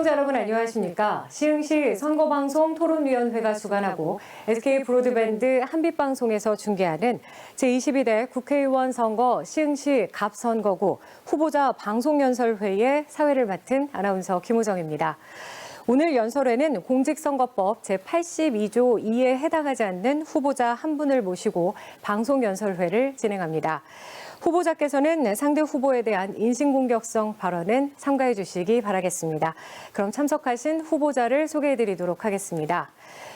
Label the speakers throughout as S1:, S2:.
S1: 시청자 여러분 안녕하십니까? 시흥시 선거방송 토론위원회가 주관하고 SK 브로드밴드 한빛방송에서 중계하는 제22대 국회의원 선거 시흥시 갑선거구 후보자 방송연설회의 사회를 맡은 아나운서 김우정입니다. 오늘 연설회는 공직선거법 제82조 2에 해당하지 않는 후보자 한 분을 모시고 방송연설회를 진행합니다. 후보자께서는 상대 후보에 대한 인신공격성 발언은 삼가해 주시기 바라겠습니다. 그럼 참석하신 후보자를 소개해 드리도록 하겠습니다.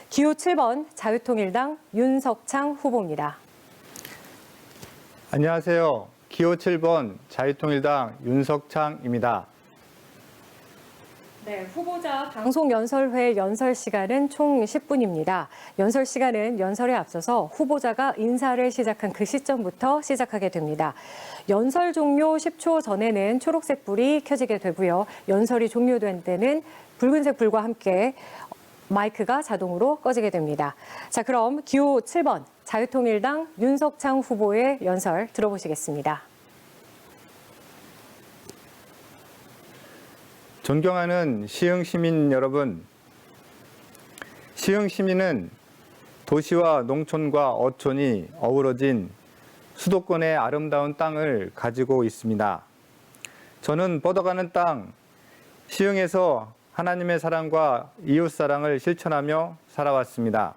S1: 기호 7번 자유통일당 윤석창 후보입니다.
S2: 안녕하세요. 기호 7번 자유통일당 윤석창입니다.
S1: 네, 후보자 방송 연설회 연설 시간은 총 10분입니다. 연설 시간은 연설에 앞서서 후보자가 인사를 시작한 그 시점부터 시작하게 됩니다. 연설 종료 10초 전에는 초록색 불이 켜지게 되고요. 연설이 종료된 때는 붉은색 불과 함께 마이크가 자동으로 꺼지게 됩니다. 자, 그럼 기호 7번 자유통일당 윤석창 후보의 연설 들어보시겠습니다.
S2: 존경하는 시흥 시민 여러분, 시흥 시민은 도시와 농촌과 어촌이 어우러진 수도권의 아름다운 땅을 가지고 있습니다. 저는 뻗어가는 땅, 시흥에서 하나님의 사랑과 이웃 사랑을 실천하며 살아왔습니다.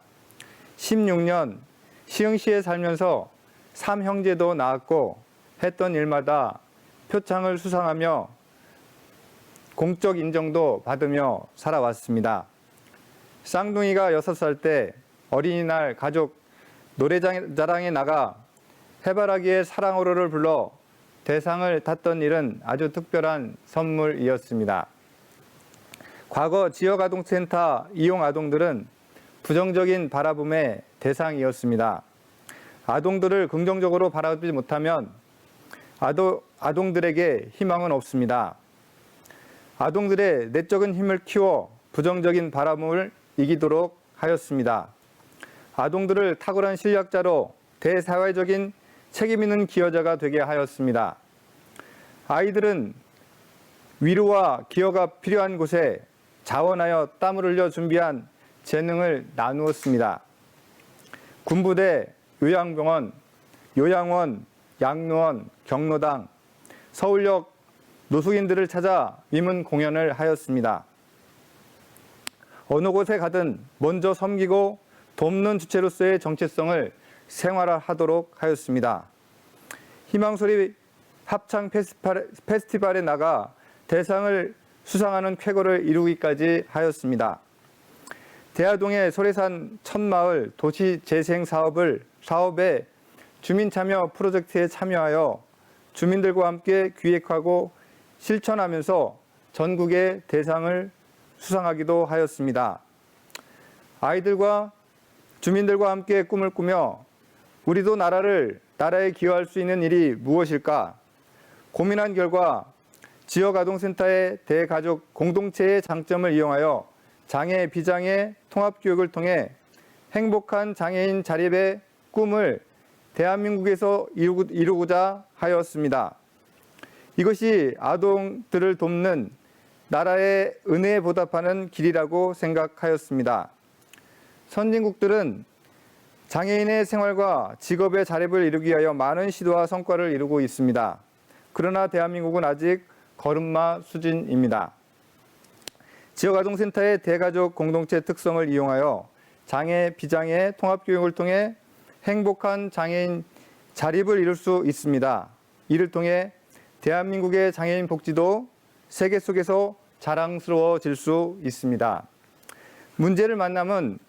S2: 16년 시흥시에 살면서 삼형제도 낳았고 했던 일마다 표창을 수상하며 공적 인정도 받으며 살아왔습니다. 쌍둥이가 6살 때 어린이날 가족 노래자랑에 나가 해바라기의 사랑으로를 불러 대상을 탔던 일은 아주 특별한 선물이었습니다. 과거 지역아동센터 이용 아동들은 부정적인 바라봄의 대상이었습니다. 아동들을 긍정적으로 바라보지 못하면 아도, 아동들에게 희망은 없습니다. 아동들의 내적인 힘을 키워 부정적인 바람을 이기도록 하였습니다. 아동들을 탁월한 실력자로 대사회적인 책임 있는 기여자가 되게 하였습니다. 아이들은 위로와 기여가 필요한 곳에 자원하여 땀을 흘려 준비한 재능을 나누었습니다. 군부대, 요양병원, 요양원, 양로원, 경로당, 서울역 노숙인들을 찾아 위문 공연을 하였습니다. 어느 곳에 가든 먼저 섬기고 돕는 주체로서의 정체성을 생활화하도록 하였습니다. 희망소리 합창 페스티벌, 에 나가 대상을 수상하는 쾌거를 이루기까지 하였습니다. 대하동의 소래산 천마을 도시 재생 사업을 사업에 주민 참여 프로젝트에 참여하여 주민들과 함께 기획하고 실천하면서 전국의 대상을 수상하기도 하였습니다. 아이들과 주민들과 함께 꿈을 꾸며 우리도 나라를 나라에 기여할 수 있는 일이 무엇일까 고민한 결과 지역아동센터의 대가족 공동체의 장점을 이용하여 장애 비장애 통합 교육을 통해 행복한 장애인 자립의 꿈을 대한민국에서 이루고자 하였습니다. 이것이 아동들을 돕는 나라의 은혜에 보답하는 길이라고 생각하였습니다. 선진국들은 장애인의 생활과 직업의 자립을 이루기 위하여 많은 시도와 성과를 이루고 있습니다. 그러나 대한민국은 아직 걸음마 수준입니다. 지역아동센터의 대가족 공동체 특성을 이용하여 장애, 비장애 통합교육을 통해 행복한 장애인 자립을 이룰 수 있습니다. 이를 통해 대한민국의 장애인 복지도 세계 속에서 자랑스러워질 수 있습니다. 문제를 만나면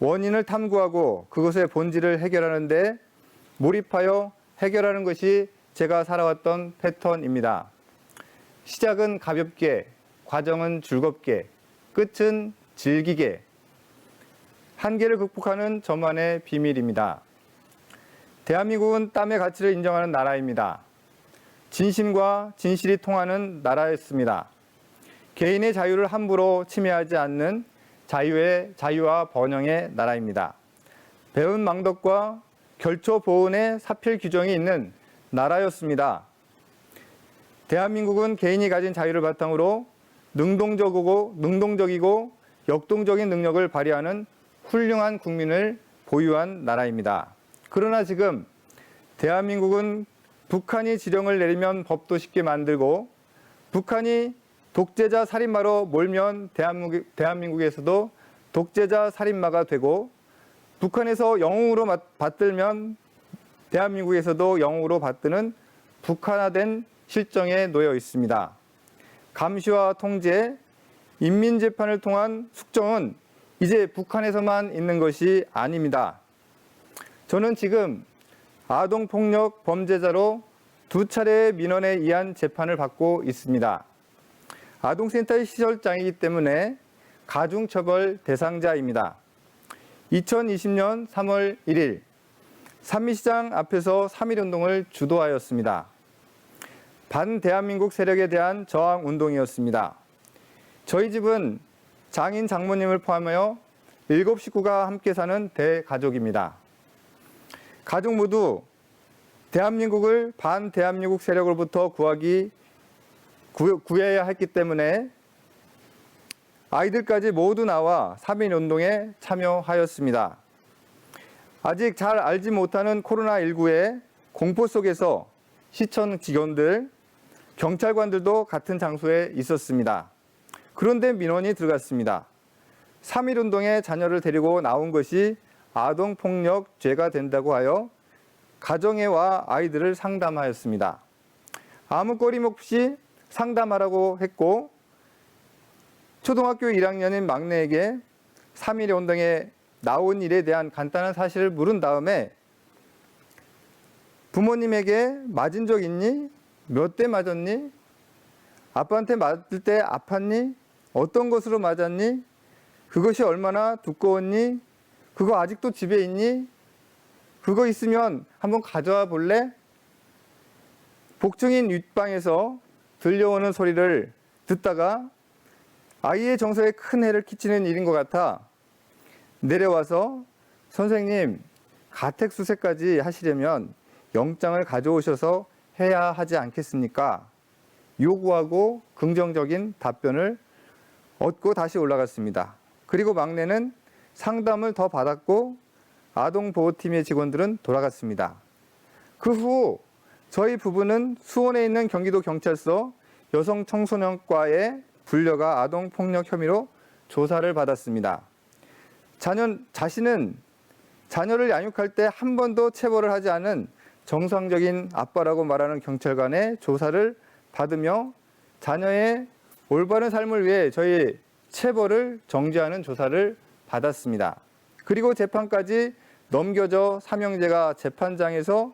S2: 원인을 탐구하고 그것의 본질을 해결하는데 몰입하여 해결하는 것이 제가 살아왔던 패턴입니다. 시작은 가볍게, 과정은 즐겁게, 끝은 즐기게. 한계를 극복하는 저만의 비밀입니다. 대한민국은 땀의 가치를 인정하는 나라입니다. 진심과 진실이 통하는 나라였습니다. 개인의 자유를 함부로 침해하지 않는 자유의 자유와 번영의 나라입니다. 배운 망덕과 결초 보온의 사필 규정이 있는 나라였습니다. 대한민국은 개인이 가진 자유를 바탕으로 능동적이고 능동적이고 역동적인 능력을 발휘하는 훌륭한 국민을 보유한 나라입니다. 그러나 지금 대한민국은 북한이 지령을 내리면 법도 쉽게 만들고 북한이 독재자 살인마로 몰면 대한민국, 대한민국에서도 독재자 살인마가 되고 북한에서 영웅으로 맞- 받들면 대한민국에서도 영웅으로 받드는 북한화된 실정에 놓여 있습니다. 감시와 통제, 인민재판을 통한 숙정은 이제 북한에서만 있는 것이 아닙니다. 저는 지금 아동폭력 범죄자로 두 차례 민원에 의한 재판을 받고 있습니다. 아동센터의 시설장이기 때문에 가중처벌 대상자입니다. 2020년 3월 1일 삼미시장 앞에서 3.1운동을 주도하였습니다. 반대한민국 세력에 대한 저항 운동이었습니다. 저희 집은 장인 장모님을 포함하여 7 식구가 함께 사는 대가족입니다. 가족 모두 대한민국을 반대한민국 세력으로부터 구하기 구, 구해야 했기 때문에 아이들까지 모두 나와 3.1 운동에 참여하였습니다. 아직 잘 알지 못하는 코로나19의 공포 속에서 시청 직원들, 경찰관들도 같은 장소에 있었습니다. 그런데 민원이 들어갔습니다. 3.1 운동에 자녀를 데리고 나온 것이 아동폭력 죄가 된다고 하여 가정에와 아이들을 상담하였습니다. 아무 꺼림 없이 상담하라고 했고 초등학교 1학년인 막내에게 3.1 운동에 나온 일에 대한 간단한 사실을 물은 다음에 부모님에게 맞은 적 있니? 몇 대 맞았니? 아빠한테 맞을 때 아팠니? 어떤 것으로 맞았니? 그것이 얼마나 두꺼웠니? 그거 아직도 집에 있니? 그거 있으면 한번 가져와 볼래? 복층인 윗방에서 들려오는 소리를 듣다가 아이의 정서에 큰 해를 끼치는 일인 것 같아 내려와서 선생님 가택 수색까지 하시려면 영장을 가져오셔서 해야 하지 않겠습니까? 요구하고 긍정적인 답변을 얻고 다시 올라갔습니다. 그리고 막내는 상담을 더 받았고 아동보호팀의 직원들은 돌아갔습니다. 그 후 저희 부부는 수원에 있는 경기도 경찰서 여성청소년과에 불려가 아동폭력 혐의로 조사를 받았습니다. 자녀, 자신은 자녀를 양육할 때 한 번도 체벌을 하지 않은 정상적인 아빠라고 말하는 경찰관의 조사를 받으며 자녀의 올바른 삶을 위해 저희 체벌을 정지하는 조사를 받았습니다. 그리고 재판까지 넘겨져 삼형제가 재판장에서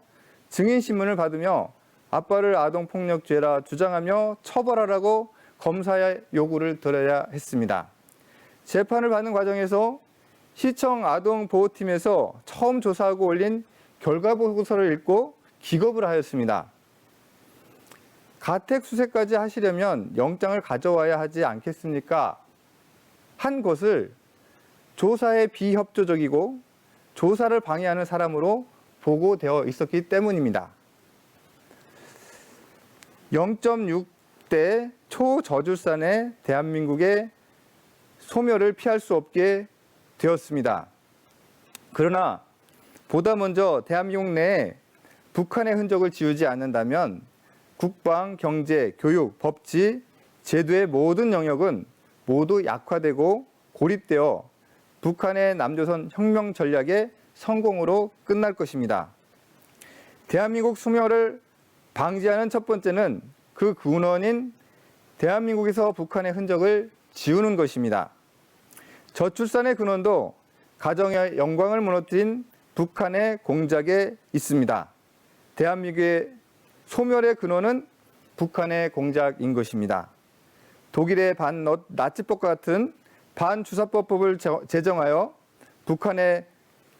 S2: 증인신문을 받으며 아빠를 아동폭력죄라 주장하며 처벌하라고 검사의 요구를 들어야 했습니다. 재판을 받는 과정에서 시청 아동보호팀에서 처음 조사하고 올린 결과보고서를 읽고 기겁을 하였습니다. 가택 수색까지 하시려면 영장을 가져와야 하지 않겠습니까? 한 것을 조사에 비협조적이고 조사를 방해하는 사람으로 보고되어 있었기 때문입니다. 0.6대 초저출산의 대한민국의 소멸을 피할 수 없게 되었습니다. 그러나 보다 먼저 대한민국 내에 북한의 흔적을 지우지 않는다면 국방, 경제, 교육, 법치, 제도의 모든 영역은 모두 약화되고 고립되어 북한의 남조선 혁명 전략의 성공으로 끝날 것입니다. 대한민국 수멸을 방지하는 첫 번째는 그 근원인 대한민국에서 북한의 흔적을 지우는 것입니다. 저출산의 근원도 가정의 영광을 무너뜨린 북한의 공작에 있습니다. 대한민국의 소멸의 근원은 북한의 공작인 것입니다. 독일의 반나치법과 같은 반주사법법을 제정하여 북한의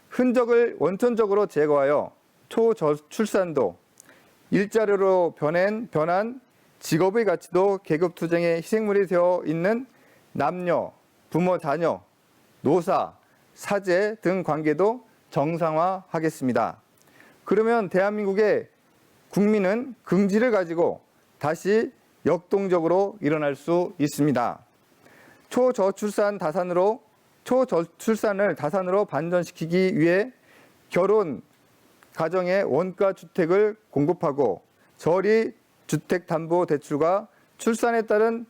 S2: 흔적을 원천적으로 제거하여 초저출산도 일자리로 변한, 변한 직업의 가치도 계급투쟁의 희생물이 되어 있는 남녀, 부모, 자녀, 노사, 사제 등 관계도 정상화하겠습니다. 그러면 대한민국의 국민은 긍지를 가지고 다시 역동적으로 일어날 수 있습니다. 초저출산 다산으로 초저출산을 다산으로 반전시키기 위해 결혼 가정에 원가 주택을 공급하고 저리 주택 담보 대출과 출산에 따른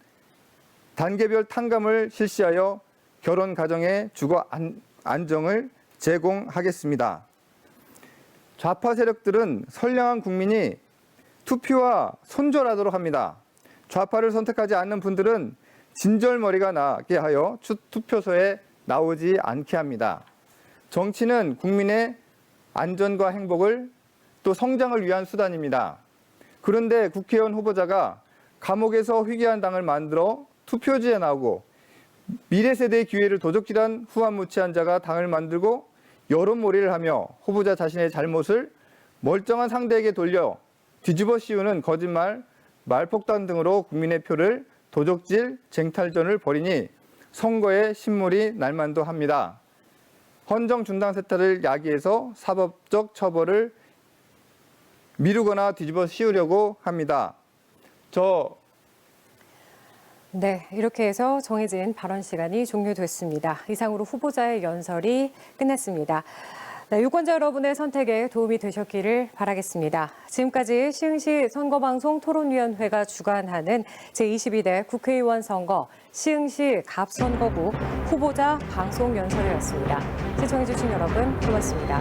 S2: 단계별 탕감을 실시하여 결혼 가정의 주거 안, 안정을 제공하겠습니다. 좌파 세력들은 선량한 국민이 투표와 손절하도록 합니다. 좌파를 선택하지 않는 분들은 진절머리가 나게 하여 추- 투표소에 나오지 않게 합니다. 정치는 국민의 안전과 행복을 또 성장을 위한 수단입니다. 그런데 국회의원 후보자가 감옥에서 회귀한 당을 만들어 투표지에 나오고 미래 세대의 기회를 도적질한 후한무치한 자가 당을 만들고 여론몰이를 하며 후보자 자신의 잘못을 멀쩡한 상대에게 돌려 뒤집어 씌우는 거짓말, 말폭탄 등으로 국민의 표를 도적질, 쟁탈전을 벌이니 선거에 신물이 날만도 합니다. 헌정 중단 세타를 야기해서 사법적 처벌을 미루거나 뒤집어 씌우려고 합니다. 저
S1: 네, 이렇게 해서 정해진 발언 시간이 종료됐습니다. 이상으로 후보자의 연설이 끝났습니다. 네, 유권자 여러분의 선택에 도움이 되셨기를 바라겠습니다. 지금까지 시흥시 선거방송 토론위원회가 주관하는 제22대 국회의원 선거 시흥시 갑선거구 후보자 방송 연설이었습니다. 시청해주신 여러분 고맙습니다.